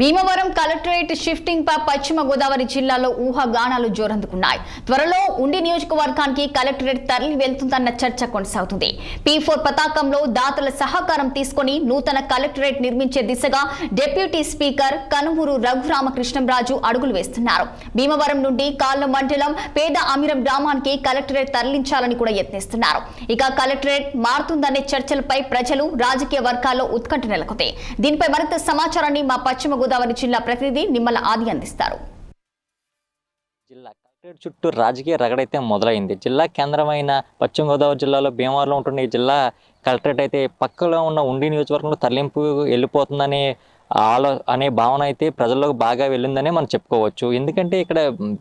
Bhimavaram collectorate shifting పై పశ్చిమ గోదావరి జిల్లాలో ఊహాగానాలు జోరందుకున్నాయి. త్వరలో ఉండి నియోజకవర్గానికి కలెక్టరేట్ తరలి వెళ్తుందన్న చర్చ కొనసాగుతుంది. పీ ఫోర్ పతాకంలో దాతల సహకారం తీసుకొని నూతన కలెక్టరేట్ నిర్మించే దిశగా డిప్యూటీ స్పీకర్ కనుమూరు రఘురామకృష్ణంరాజు అడుగులు వేస్తున్నారు. భీమవరం నుండి కాళ్ళ మండలం పేద అమిరం గ్రామానికి కలెక్టరేట్ తరలించాలని కూడా యత్నిస్తున్నారు. ఇక కలెక్టరేట్ మారుతుందనే చర్చలపై ప్రజలు రాజకీయ వర్గాల్లో ఉత్కంఠ నెలకొంది. దీనిపై మరింత సమాచారాన్ని మా పశ్చిమ తూర్పుగోదావరి జిల్లా ప్రతినిధి నిమ్మల ఆది అందిస్తారు. జిల్లా కలెక్టరేట్ చుట్టూ రాజకీయ రగడైతే మొదలైంది. జిల్లా కేంద్రమైన పశ్చిమ గోదావరి జిల్లాలో భీమవరంలో ఉంటున్న ఈ జిల్లా కలెక్టరేట్ అయితే పక్కలో ఉన్న ఉండి నియోజకవర్గంలో తరలింపు వెళ్ళిపోతుందనే ఆలో అనే భావన అయితే ప్రజల్లోకి బాగా వెళ్ళిందనే మనం చెప్పుకోవచ్చు. ఎందుకంటే ఇక్కడ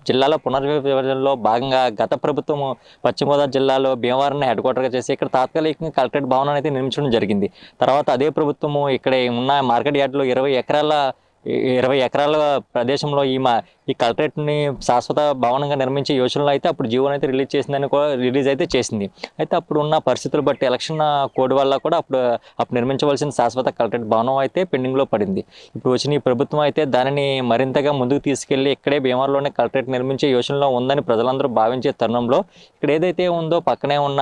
జిల్లాలో పునర్విభజనలో భాగంగా గత ప్రభుత్వం పశ్చిమ గోదావరి జిల్లాలో భీమవరాన్ని హెడ్ క్వార్టర్గా చేసి ఇక్కడ తాత్కాలికంగా కలెక్టరేట్ భవనాన్ని అయితే నిర్మించడం జరిగింది. తర్వాత అదే ప్రభుత్వము ఇక్కడ ఉన్న మార్కెట్ యార్డ్లో ఇరవై ఎకరాల ఇరవై ఎకరాల ప్రదేశంలో ఈ మా ఈ కలెక్టరేట్ని శాశ్వత భవనంగా నిర్మించే యోచనలో అయితే అప్పుడు జీవోని అయితే రిలీజ్ చేసిందని కూడా రిలీజ్ అయితే చేసింది. అయితే అప్పుడు ఉన్న పరిస్థితులు బట్టి ఎలక్షన్ కోడ్ వల్ల కూడా అప్పుడు అప్పుడు నిర్మించవలసిన శాశ్వత కలెక్టరేట్ భవనం అయితే పెండింగ్లో పడింది. ఇప్పుడు వచ్చిన ఈ ప్రభుత్వం అయితే దానిని మరింతగా ముందుకు తీసుకెళ్ళి ఇక్కడే భీమవరంలోనే కలెక్టరేట్ నిర్మించే యోచనలో ఉందని ప్రజలందరూ భావించే తరుణంలో ఇక్కడ ఏదైతే ఉందో పక్కనే ఉన్న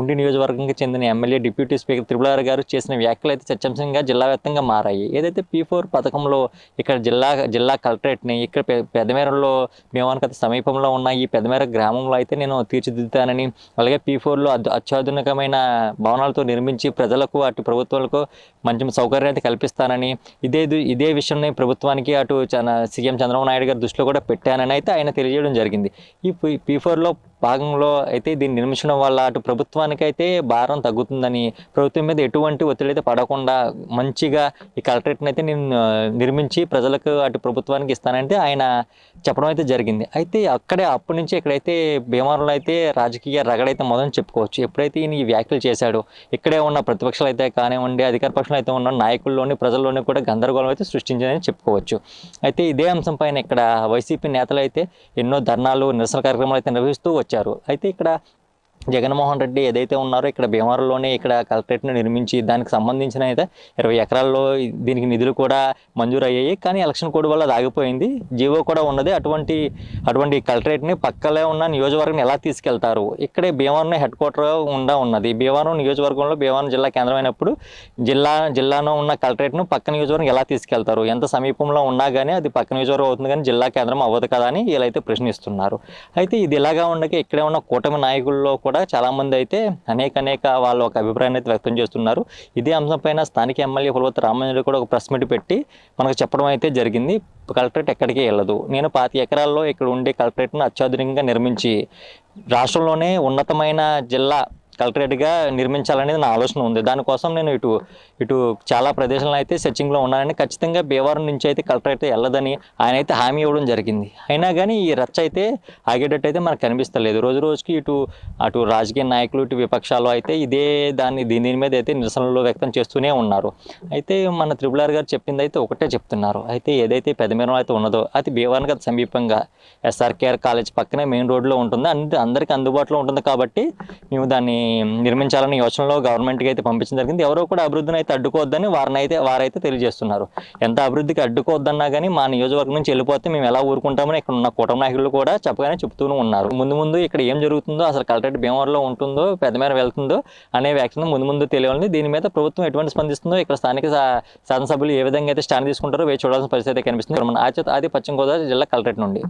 ఉండి నియోజకవర్గంకి చెందిన ఎమ్మెల్యే డిప్యూటీ స్పీకర్ త్రిపులార్ గారు చేసిన వ్యాఖ్యలు అయితే చర్చంశంగా జిల్లా వ్యాప్తంగా మారాయి. ఏదైతే పీ ఫోర్ పథకంలో ఇక్కడ జిల్లా జిల్లా కలెక్టరేట్ని ఇక్కడ పెద్దమేరలో పెదమేరలో సమీపంలో ఉన్న ఈ పెదమేర గ్రామంలో అయితే నేను తీర్చిదిద్దుతానని అలాగే పీ ఫోర్లో అత్యాధునికమైన భవనాలతో నిర్మించి ప్రజలకు అటు ప్రభుత్వాలకు మంచి సౌకర్యం అయితే కల్పిస్తానని ఇదే ఇదే విషయాన్ని ప్రభుత్వానికి అటు సీఎం చంద్రబాబు నాయుడు గారి దృష్టిలో కూడా పెట్టానని అయితే ఆయన తెలియజేయడం జరిగింది. ఈ పీ- ఫోర్లో భాగంలో అయితే దీన్ని నిర్మించడం వల్ల అటు ప్రభుత్వానికి అయితే భారం తగ్గుతుందని ప్రభుత్వం మీద ఎటువంటి ఒత్తిడి అయితే పడకుండా మంచిగా ఈ కలెక్టరేట్ని అయితే నేను నిర్మి నిర్మించి ప్రజలకు అటు ప్రభుత్వానికి ఇస్తానంటే ఆయన చెప్పడం అయితే జరిగింది. అయితే అక్కడే అప్పటి నుంచి ఇక్కడైతే భీమవరంలో అయితే రాజకీయ రగడైతే మొదలు చెప్పుకోవచ్చు. ఎప్పుడైతే ఈయన ఈ వ్యాఖ్యలు చేశాడో ఇక్కడే ఉన్న ప్రతిపక్షాలు అయితే కానివ్వండి అధికార పక్షంలో అయితే ఉన్న నాయకుల్లోని ప్రజల్లోని కూడా గందరగోళం అయితే సృష్టించిందని చెప్పుకోవచ్చు. అయితే ఇదే అంశం పైన ఇక్కడ వైసీపీ నేతలు అయితే ఎన్నో ధర్నాలు నిరసన కార్యక్రమాలు అయితే నిర్వహిస్తూ వచ్చారు. అయితే ఇక్కడ జగన్మోహన్ రెడ్డి ఏదైతే ఉన్నారో ఇక్కడ భీమవరంలోనే ఇక్కడ కలెక్టరేట్ను నిర్మించి దానికి సంబంధించిన అయితే ఇరవై ఎకరాల్లో దీనికి నిధులు కూడా మంజూరు అయ్యాయి కానీ ఎలక్షన్ కోడ్ వల్ల ఆగిపోయింది. జీవో కూడా ఉన్నది. అటువంటి అటువంటి కలెక్టరేట్ని పక్కలే ఉన్న నియోజకవర్గం ఎలా తీసుకెళ్తారు? ఇక్కడే భీమవరం హెడ్ క్వార్టర్ ఉండా ఉన్నది. భీమవరం నియోజకవర్గంలో భీమవరం జిల్లా కేంద్రమైనప్పుడు జిల్లా జిల్లాలో ఉన్న కలెక్టరేట్ను పక్క నియోజకవర్గం ఎలా తీసుకెళ్తారు? ఎంత సమీపంలో ఉన్నా కానీ అది పక్క నియోజకవర్గం అవుతుంది కానీ జిల్లా కేంద్రం అవ్వదు కదా అని వీళ్ళైతే ప్రశ్నిస్తున్నారు. అయితే ఇది ఇలాగా ఉండగా ఇక్కడే ఉన్న కూటమి నాయకుల్లో కూడా చాలామంది అయితే అనేక అనేక వాళ్ళ ఒక అభిప్రాయాన్ని అయితే వ్యక్తం చేస్తున్నారు. ఇదే అంశంపైన స్థానిక ఎమ్మెల్యే పులవత రామాంజలి కూడా ఒక ప్రెస్ మీట్ పెట్టి మనకు చెప్పడం అయితే జరిగింది. కలెక్టరేట్ ఎక్కడికి వెళ్ళదు. నేను పాతి ఎకరాల్లో ఇక్కడ ఉండే కలెక్టరేట్ను అత్యాధునికంగా నిర్మించి రాష్ట్రంలోనే ఉన్నతమైన జిల్లా కలెక్టరేట్గా నిర్మించాలనేది నా ఆలోచన ఉంది. దానికోసం నేను ఇటు ఇటు చాలా ప్రదేశాలను అయితే సెర్చింగ్లో ఉన్నానని ఖచ్చితంగా భీమవరం నుంచి అయితే కలెక్టరేట్ వెళ్ళదని ఆయన అయితే హామీ ఇవ్వడం జరిగింది. అయినా కానీ ఈ రచ్చ అయితే ఆగేటట్టు అయితే మనకు కనిపిస్తలేదు. రోజు రోజుకి ఇటు అటు రాజకీయ నాయకులు ఇటు విపక్షాలు అయితే ఇదే దాన్ని దీని దీని మీద అయితే నిరసనలు వ్యక్తం చేస్తూనే ఉన్నారు. అయితే మన త్రిపులార్ గారు చెప్పింది అయితే ఒకటే చెప్తున్నారు. అయితే ఏదైతే పెదమీరం అయితే ఉన్నదో అది భీమవరం గత సమీపంగా ఎస్ఆర్కేఆర్ కాలేజ్ పక్కనే మెయిన్ రోడ్లో ఉంటుంది. అందరికీ అందుబాటులో ఉంటుంది కాబట్టి మేము దాన్ని నిర్మించాలని యోచనలో గవర్నమెంట్కి అయితే పంపించడం జరిగింది. ఎవరో కూడా అభివృద్ధిని అయితే అడ్డుకోవద్దని వారిని అయితే వారైతే తెలియజేస్తున్నారు. ఎంత అభివృద్ధికి అడ్డుకోవద్దన్నా కానీ మా నియోజకవర్గం నుంచి వెళ్ళిపోతే మేము ఎలా ఊరుకుంటామని ఇక్కడ ఉన్న కూటమి నాయకులు కూడా చెప్పగానే చెప్తూనే ఉన్నారు. ముందు ముందు ఇక్కడ ఏం జరుగుతుందో అసలు కలెక్టరేట్ భీమవరంలో ఉంటుందో పెద్ద మేర వెళ్తుందో అనే వ్యాఖ్యను ముందు ముందు తెలియాలని దీని మీద ప్రభుత్వం ఎటువంటి స్పందిస్తుందో ఇక్కడ స్థానిక శాసనసభ్యులు ఏ విధంగా అయితే స్టాండ్ తీసుకుంటారో వేచి చూడాల్సిన పరిస్థితి అయితే కనిపిస్తుంది. మన ఆది పశ్చిమ గోదావరి జిల్లా కలెక్టరేట్ నుండి.